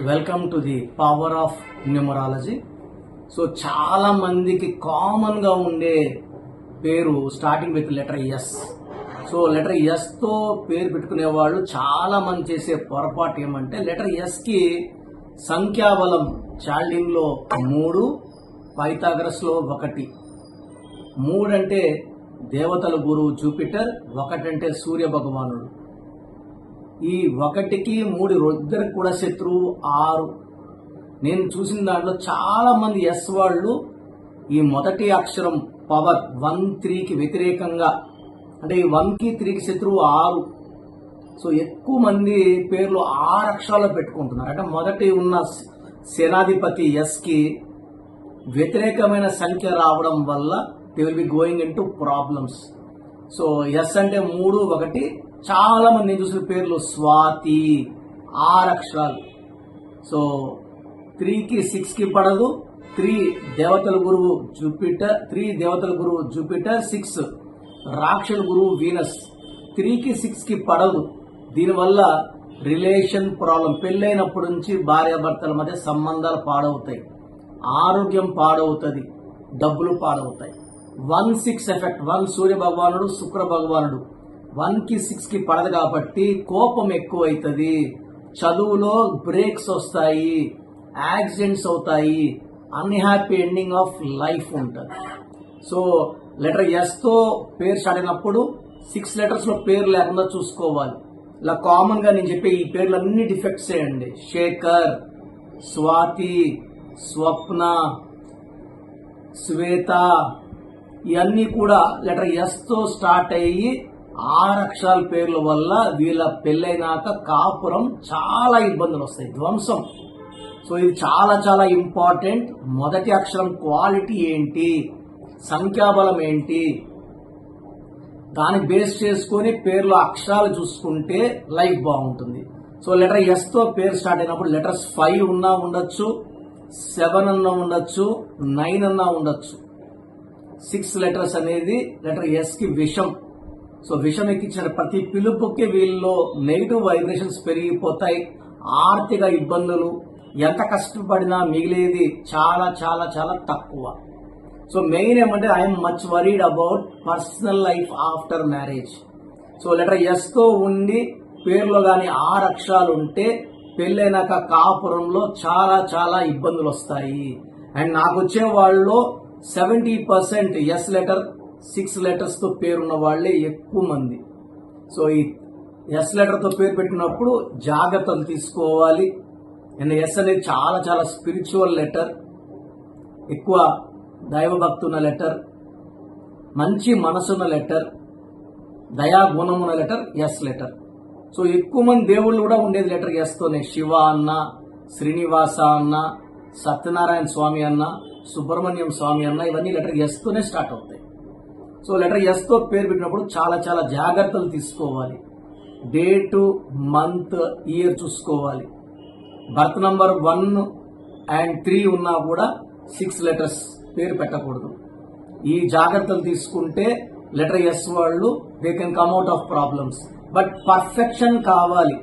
Welcome to the power of numerology so చాలా మందికి కామన్గా ఉండే పేరు starting with letter S so letter ఎస్తో పేరు పెట్టుకునే వాళ్ళు చాలా మంది చేసే పొరపాటు ఏమంటే లెటర్ ఎస్కి సంఖ్యాబలం చాల్డింగ్లో మూడు పైతాగ్రస్లో ఒకటి. మూడంటే దేవతల గురువు జూపిటర్ ఒకటంటే సూర్య భగవానుడు. ఈ ఒకటికి మూడు ఇద్దరికి కూడా శత్రువు ఆరు. నేను చూసిన దాంట్లో చాలా మంది ఎస్ వాళ్ళు ఈ మొదటి అక్షరం పవర్ వన్ త్రీకి వ్యతిరేకంగా అంటే ఈ వన్కి త్రీకి శత్రువు ఆరు. సో ఎక్కువ మంది పేర్లు ఆరు అక్షరాలు పెట్టుకుంటున్నారు. అంటే మొదటి ఉన్న సేనాధిపతి ఎస్కి వ్యతిరేకమైన సంఖ్య రావడం వల్ల they will be going into problems. So S అంటే మూడు ఒకటి చాలా మంది నేను చూసిన పేర్లు స్వాతి ఆరు అక్షరాలు సో త్రీకి సిక్స్కి పడదు. త్రీ దేవతల గురువు జూపిటర్ త్రీ దేవతల గురువు జూపిటర్ సిక్స్ రాక్షల గురువు వీనస్. త్రీకి సిక్స్కి పడదు. దీనివల్ల రిలేషన్ ప్రాబ్లం. పెళ్ళైనప్పటి నుంచి భార్యాభర్తల మధ్య సంబంధాలు పాడవుతాయి. ఆరోగ్యం పాడవుతుంది. డబ్బులు పాడవుతాయి. One six effect. వన్ సూర్య భగవానుడు శుక్ర భగవానుడు. వన్కి సిక్స్కి పడదు కాబట్టి కోపం ఎక్కువ అవుతుంది చదువులో బ్రేక్స్ వస్తాయి యాక్సిడెంట్స్ అవుతాయి అన్హ్యాపీ ఎండింగ్ ఆఫ్ లైఫ్ ఉంటుంది. సో లెటర్ ఎస్తో పేరు స్టార్ట్ అయినప్పుడు సిక్స్ లెటర్స్లో పేరు లేకుండా చూసుకోవాలి. ఇలా కామన్గా నేను చెప్పే ఈ పేర్లు అన్ని డిఫెక్ట్స్ అండి శేఖర్ స్వాతి స్వప్న శ్వేత ఇవన్నీ కూడా లెటర్ ఎస్తో స్టార్ట్ అయ్యి ఆరు అక్షరాల పేర్ల వల్ల వీళ్ళ పెళ్ళైనాక కాపురం చాలా ఇబ్బందులు వస్తాయి. ధ్వంసం. సో ఇది చాలా చాలా ఇంపార్టెంట్. మొదటి అక్షరం క్వాలిటీ ఏంటి? సంఖ్యాబలం ఏంటి? దాన్ని బేస్ చేసుకొని పేర్లో అక్షరాలు చూసుకుంటే లైఫ్ బాగుంటుంది. సో లెటర్ ఎస్తో పేరు స్టార్ట్ అయినప్పుడు లెటర్స్ ఫైవ్ ఉన్నా ఉండొచ్చు సెవెన్ అన్నా ఉండొచ్చు నైన్ అన్నా ఉండొచ్చు. సిక్స్ లెటర్స్ అనేది లెటర్ ఎస్కి విషం. సో విషం ఎక్కించిన ప్రతి పిలుపుకి వీళ్ళలో నెగిటివ్ వైబ్రేషన్స్ పెరిగిపోతాయి. ఆర్థిక ఇబ్బందులు ఎంత కష్టపడినా మిగిలేది చాలా చాలా చాలా తక్కువ. సో మెయిన్ ఏమంటే I'm much worried about personal life after marriage. So letter ఎస్తో ఉండి పేర్లో కానీ ఆరు అక్షరాలు ఉంటే పెళ్ళైనాక కాపురంలో చాలా చాలా ఇబ్బందులు వస్తాయి అండ్ నాకు వచ్చే వాళ్ళలో seventy percent S letter six లెటర్స్తో పేరున్న వాళ్ళే ఎక్కువ మంది. సో ఈ ఎస్ లెటర్తో పేరు పెట్టినప్పుడు జాగ్రత్తలు తీసుకోవాలి. అండ్ ఎస్ అనేది చాలా చాలా స్పిరిచువల్ లెటర్ ఎక్కువ దైవభక్తి ఉన్న లెటర్ మంచి మనసున్న లెటర్ దయా ఉన్న లెటర్ ఎస్ లెటర్ సో ఎక్కువ మంది దేవుళ్ళు కూడా ఉండేది లెటర్ ఎస్తోనే శివ అన్న శ్రీనివాస అన్న సత్యనారాయణ స్వామి అన్న సుబ్రహ్మణ్యం స్వామి అన్న ఇవన్నీ లెటర్ ఎస్తోనే స్టార్ట్ అవుతాయి. సో లెటర్ ఎస్తో పేరు పెట్టినప్పుడు చాలా చాలా జాగ్రత్తలు తీసుకోవాలి. డేటు మంత్ ఇయర్ చూసుకోవాలి. Birth number one and three ఉన్నా కూడా సిక్స్ లెటర్స్ పేరు పెట్టకూడదు. ఈ జాగ్రత్తలు తీసుకుంటే లెటర్ ఎస్ వాళ్ళు they can come out of problems but perfection కావాలి.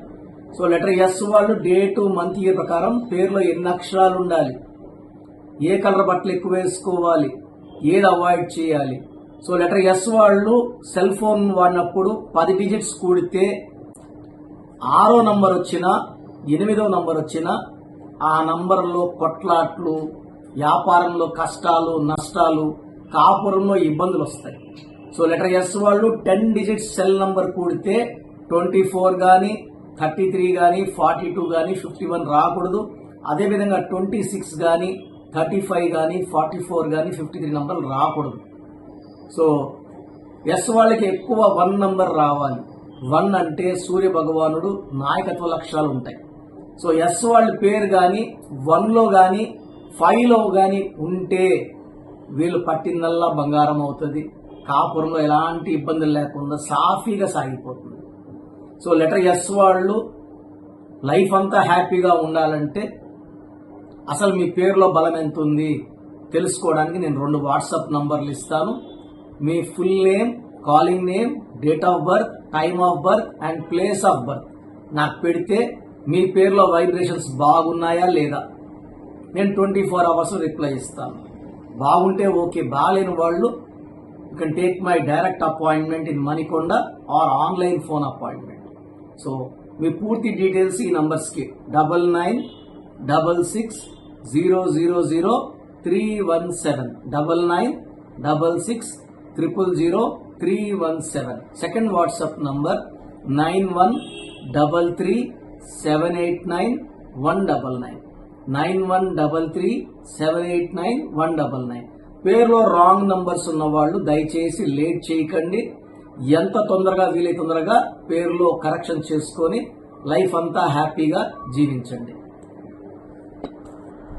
సో లెటర్ ఎస్ వాళ్ళు డేటు మంత్ ఇయర్ ప్రకారం పేరులో ఎన్ని అక్షరాలు ఉండాలి? ఏ కలర్ బట్టలు ఎక్కువ వేసుకోవాలి? ఏది అవాయిడ్ చేయాలి? సో లెటర్ ఎస్ వాళ్ళు సెల్ ఫోన్ వాడినప్పుడు పది డిజిట్స్ కూడితే ఆరో నంబర్ వచ్చినా ఎనిమిదో నంబర్ వచ్చినా ఆ నంబర్లో కొట్లాట్లు వ్యాపారంలో కష్టాలు నష్టాలు కాపురంలో ఇబ్బందులు వస్తాయి. సో లెటర్ ఎస్ వాళ్ళు టెన్ డిజిట్స్ సెల్ నంబర్ కూడితే ట్వంటీ ఫోర్ కానీ థర్టీ త్రీ కానీ ఫార్టీ టూ కానీ ఫిఫ్టీ వన్ రాకూడదు. అదేవిధంగా ట్వంటీ సిక్స్ కానీ థర్టీ ఫైవ్ కానీ ఫార్టీ ఫోర్ కానీ ఫిఫ్టీ త్రీ నంబర్లు రాకూడదు. సో ఎస్ వాళ్ళకి ఎక్కువ వన్ నంబర్ రావాలి. వన్ అంటే సూర్య భగవానుడు నాయకత్వ లక్ష్యాలు ఉంటాయి. సో ఎస్ వాళ్ళ పేరు కానీ వన్లో కానీ ఫైవ్లో కానీ ఉంటే వీళ్ళు పట్టిందల్లా బంగారం అవుతుంది. కాపురంలో ఎలాంటి ఇబ్బందులు లేకుండా సాఫీగా సాగిపోతుంది. సో లెటర్ ఎస్ వాళ్ళు లైఫ్ అంతా హ్యాపీగా ఉండాలంటే అసలు మీ పేరులో బలం ఎంత ఉంది తెలుసుకోవడానికి నేను రెండు వాట్సాప్ నంబర్లు ఇస్తాను. మీ full name calling name date of birth time of birth and place of birth నాకు పెడితే మీ పేరులో వైబ్రేషన్స్ బాగున్నాయా లేదా? నేను ట్వంటీ ఫోర్ అవర్స్ రిప్లై ఇస్తాను. బాగుంటే ఓకే బాగాలేని వాళ్ళు you can take my direct appointment in Manikonda or online phone appointment so మీ పూర్తి డీటెయిల్స్ ఈ నంబర్స్కి double nine double six zero zero zero three one seven double nine double six triple zero three one seven second WhatsApp number nine one double three seven eight nine one double nine nine one double three seven eight nine one double nine పేరులో wrong numbers ఉన్న వాళ్ళు దయచేసి late చేయకండి. ఎంత తొందరగా వీలై తొందరగా పేరులో correction చేసుకొని లైఫ్ అంతా హ్యాపీగా జీవించండి.